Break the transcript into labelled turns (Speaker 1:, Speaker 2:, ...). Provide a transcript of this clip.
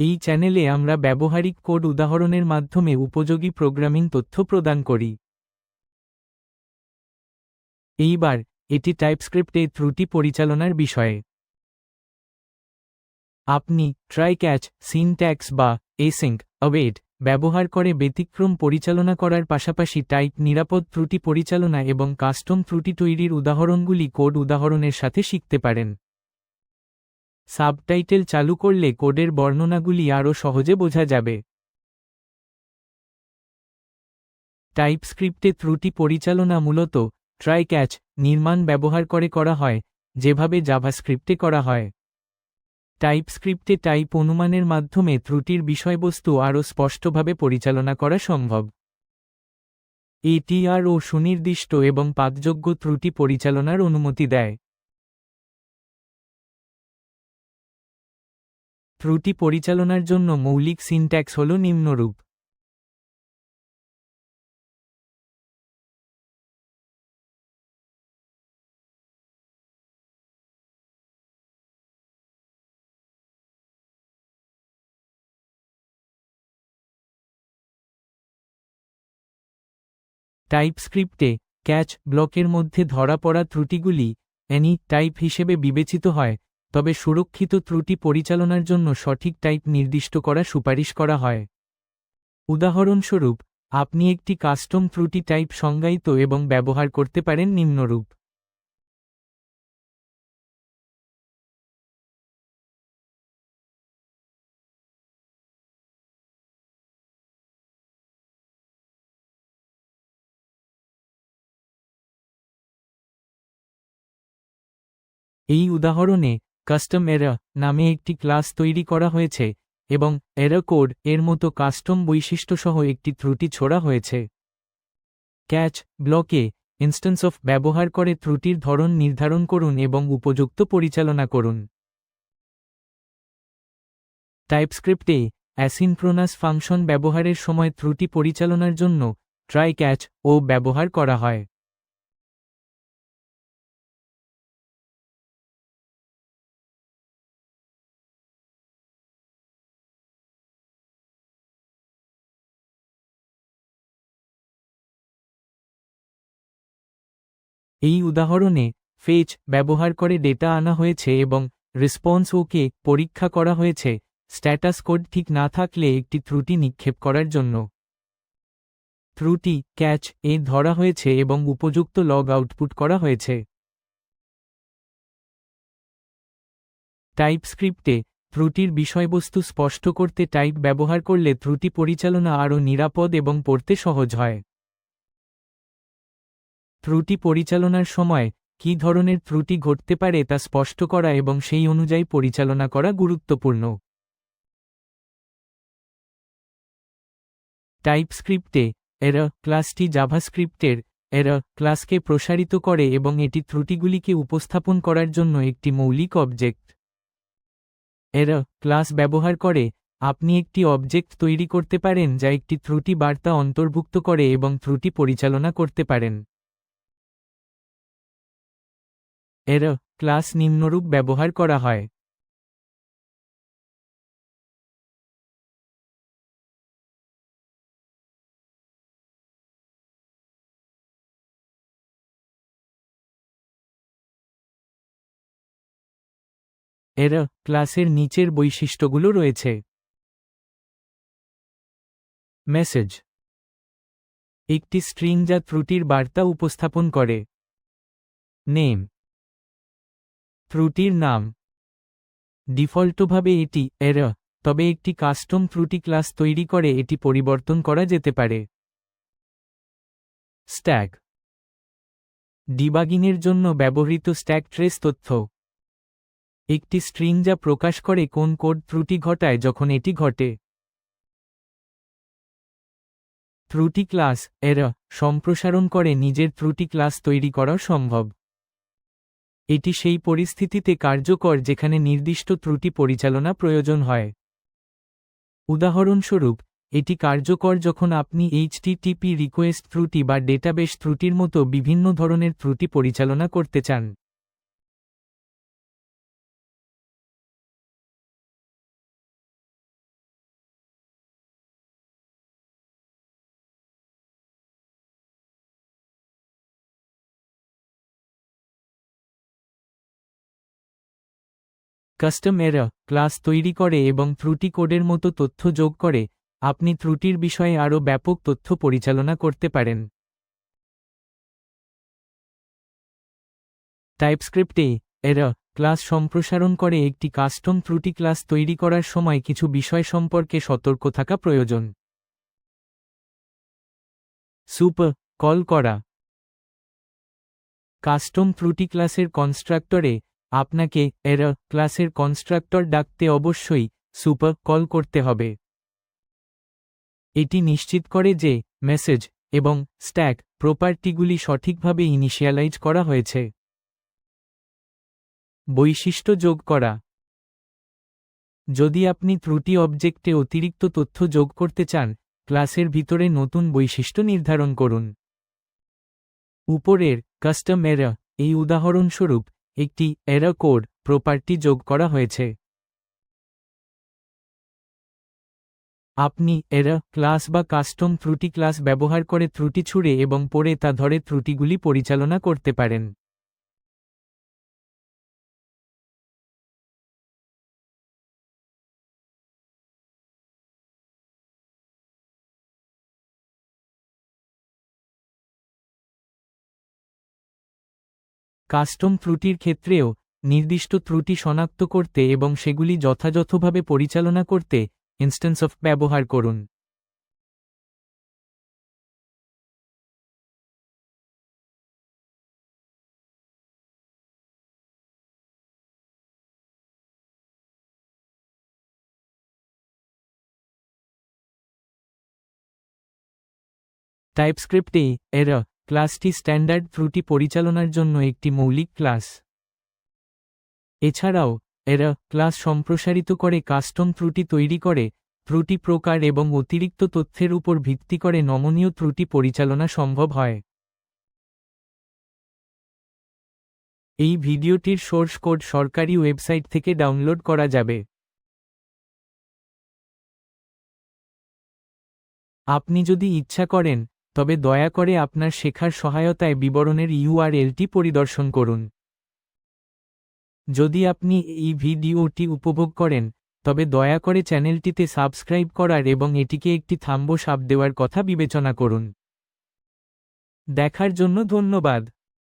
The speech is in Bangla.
Speaker 1: এই চ্যানেলে আমরা ব্যবহারিক কোড উদাহরণের মাধ্যমে উপযোগী প্রোগ্রামিং তথ্য প্রদান করি। এইবার, এটি টাইপস্ক্রিপ্টে ত্রুটি পরিচালনার বিষয়ে। আপনি ট্রাই ক্যাচ সিনট্যাক্স বা এসিঙ্ক অবেট ব্যবহার করে ব্যতিক্রম পরিচালনা করার পাশাপাশি টাইপ নিরাপদ ত্রুটি পরিচালনা এবং কাস্টম ত্রুটি তৈরির উদাহরণগুলি কোড উদাহরণের সাথে শিখতে পারেন। সাবটাইটেল চালু করলে কোডের বর্ণনাগুলি আরও সহজে বোঝা যাবে। টাইপস্ক্রিপ্টে ত্রুটি পরিচালনা মূলত ট্রাই ক্যাচ নির্মাণ ব্যবহার করে করা হয়, যেভাবে জাভাস্ক্রিপ্টে করা হয়। টাইপস্ক্রিপ্টে টাইপ অনুমানের মাধ্যমে ত্রুটির বিষয়বস্তু আরও স্পষ্টভাবে পরিচালনা করা সম্ভব। এটিআর ও সুনির্দিষ্ট এবং পাতযোগ্য ত্রুটি পরিচালনার অনুমতি দেয়। ত্রুটি পরিচালনার জন্য মৌলিক সিনট্যাক্স হল নিম্নরূপ। টাইপস্ক্রিপ্টে ক্যাচ ব্লকের মধ্যে ধরা পড়া ত্রুটিগুলি অ্যানি টাইপ হিসেবে বিবেচিত হয়। তবে সুরক্ষিত ত্রুটি পরিচালনার জন্য সঠিক টাইপ নির্দিষ্ট করা সুপারিশ করা হয়। উদাহরণস্বরূপ, আপনি একটি কাস্টম ত্রুটি টাইপ সংজ্ঞায়িত এবং ব্যবহার করতে পারেন নিম্নরূপ। এই উদাহরণে কাস্টম এরা নামে একটি ক্লাস তৈরি করা হয়েছে এবং এরা কোড এর মতো কাস্টম বৈশিষ্ট্যসহ একটি ত্রুটি ছোড়া হয়েছে। ক্যাচ ব্লকে ইনস্ট্যান্স অফ ব্যবহার করে ত্রুটির ধরন নির্ধারণ করুন এবং উপযুক্ত পরিচালনা করুন। টাইপস্ক্রিপ্টে অ্যাসিনক্রোনাস ফাংশন ব্যবহারের সময় ত্রুটি পরিচালনার জন্য ট্রাই ক্যাচ ও ব্যবহার করা হয়। এই উদাহরণে ফেচ ব্যবহার করে ডেটা আনা হয়েছে এবং রেসপন্স ওকে পরীক্ষা করা হয়েছে। স্ট্যাটাস কোড ঠিক না থাকলে একটি ত্রুটি নিক্ষেপ করার জন্য। ত্রুটি ক্যাচ এ ধরা হয়েছে এবং উপযুক্ত লগ আউটপুট করা হয়েছে। টাইপস্ক্রিপ্টে ত্রুটির বিষয়বস্তু স্পষ্ট করতে টাইপ ব্যবহার করলে ত্রুটি পরিচালনা আরও নিরাপদ এবং পড়তে সহজ হয়। ত্রুটি পরিচালনার সময় কী ধরনের ত্রুটি ঘটতে পারে তা স্পষ্ট করা এবং সেই অনুযায়ী পরিচালনা করা গুরুত্বপূর্ণ। টাইপস্ক্রিপ্টে এর ক্লাসটি জাভাস্ক্রিপ্টের এর ক্লাসকে প্রসারিত করে এবং এটি ত্রুটিগুলিকে উপস্থাপন করার জন্য একটি মৌলিক অবজেক্ট। এর ক্লাস ব্যবহার করে, আপনি একটি অবজেক্ট তৈরি করতে পারেন যা একটি ত্রুটি বার্তা অন্তর্ভুক্ত করে এবং ত্রুটি পরিচালনা করতে পারেন। এর ক্লাস নিম্নরূপ ব্যবহার করা হয়। এর ক্লাসের নিচের বৈশিষ্ট্যগুলো রয়েছে। মেসেজ একটি স্ট্রিং যা ত্রুটির বার্তা উপস্থাপন করে। নেম ত্রুটির নাম। ডিফল্টভাবে এটি এর তবে একটি কাস্টম ত্রুটি ক্লাস তৈরি করে এটি পরিবর্তন করা যেতে পারে। স্ট্যাগ ডিবাগিংয়ের জন্য ব্যবহৃত স্ট্যাগ ট্রেস তথ্য। একটি স্ট্রিং যা প্রকাশ করে কোন কোড ত্রুটি ঘটায় যখন এটি ঘটে। ত্রুটি ক্লাস এর সম্প্রসারণ করে নিজের ত্রুটি ক্লাস তৈরি করা সম্ভব। এটি সেই পরিস্থিতিতে কার্যকর যেখানে নির্দিষ্ট ত্রুটি পরিচালনা প্রয়োজন হয়। উদাহরণস্বরূপ, এটি কার্যকর যখন আপনি এইচটিটিপি রিকোয়েস্ট ত্রুটি বা ডেটাবেস ত্রুটির মতো বিভিন্ন ধরনের ত্রুটি পরিচালনা করতে চান। কাস্টম এরা, ক্লাস তৈরি করে এবং ত্রুটি কোডের মতো তথ্য যোগ করে, আপনি ত্রুটির বিষয়ে আরও ব্যাপক তথ্য পরিচালনা করতে পারেন। টাইপস্ক্রিপ্টে এরা, ক্লাস সম্প্রসারণ করে একটি কাস্টম ত্রুটি ক্লাস তৈরি করার সময় কিছু বিষয় সম্পর্কে সতর্ক থাকা প্রয়োজন। সুপার কল করা। কাস্টম ত্রুটি ক্লাসের কনস্ট্রাক্টরে আপনাকে এর ক্লাসের কনস্ট্রাক্টর ডাকতে অবশ্যই সুপার কল করতে হবে। এটি নিশ্চিত করে যে মেসেজ এবং স্ট্যাক প্রপার্টিগুলি সঠিকভাবে ইনিশিয়ালাইজ করা হয়েছে। বৈশিষ্ট্য যোগ করা। যদি আপনি ত্রুটি অবজেক্টে অতিরিক্ত তথ্য যোগ করতে চান, ক্লাসের ভিতরে নতুন বৈশিষ্ট্য নির্ধারণ করুন। উপরের কাস্টম এই উদাহরণস্বরূপ একটি এরা কোড প্রপার্টি যোগ করা হয়েছে। আপনি এরা ক্লাস বা কাস্টম ত্রুটি ক্লাস ব্যবহার করে ত্রুটি ছুড়ে এবং পরে তা ধরে ত্রুটিগুলি পরিচালনা করতে পারেন। কাস্টম ত্রুটির ক্ষেত্রেও, নির্দিষ্ট ত্রুটি শনাক্ত করতে এবং সেগুলি যথাযথভাবে পরিচালনা করতে ইনস্ট্যান্স অফ ব্যবহার করুন। টাইপস্ক্রিপ্টে এরা ক্লাসটি স্ট্যান্ডার্ড ত্রুটি পরিচালনার জন্য একটি মৌলিক ক্লাস। এছাড়াও, এরা ক্লাস সম্প্রসারিত করে কাস্টম ত্রুটি তৈরি করে, ত্রুটি প্রকার এবং অতিরিক্ত তথ্যের উপর ভিত্তি করে নমনীয় ত্রুটি পরিচালনা সম্ভব হয়। এই ভিডিওটির সোর্স কোড সরকারি ওয়েবসাইট থেকে ডাউনলোড করা যাবে। আপনি যদি ইচ্ছা করেন তবে দয়া করে আপনার শেখার সহায়তায় বিবরণের ইউআরএলটি পরিদর্শন করুন। যদি আপনি এই ভিডিওটি উপভোগ করেন, তবে দয়া করে চ্যানেলটিতে সাবস্ক্রাইব করার এবং এটিকে একটি থাম্ব সাপ দেওয়ার কথা বিবেচনা করুন। দেখার জন্য ধন্যবাদ।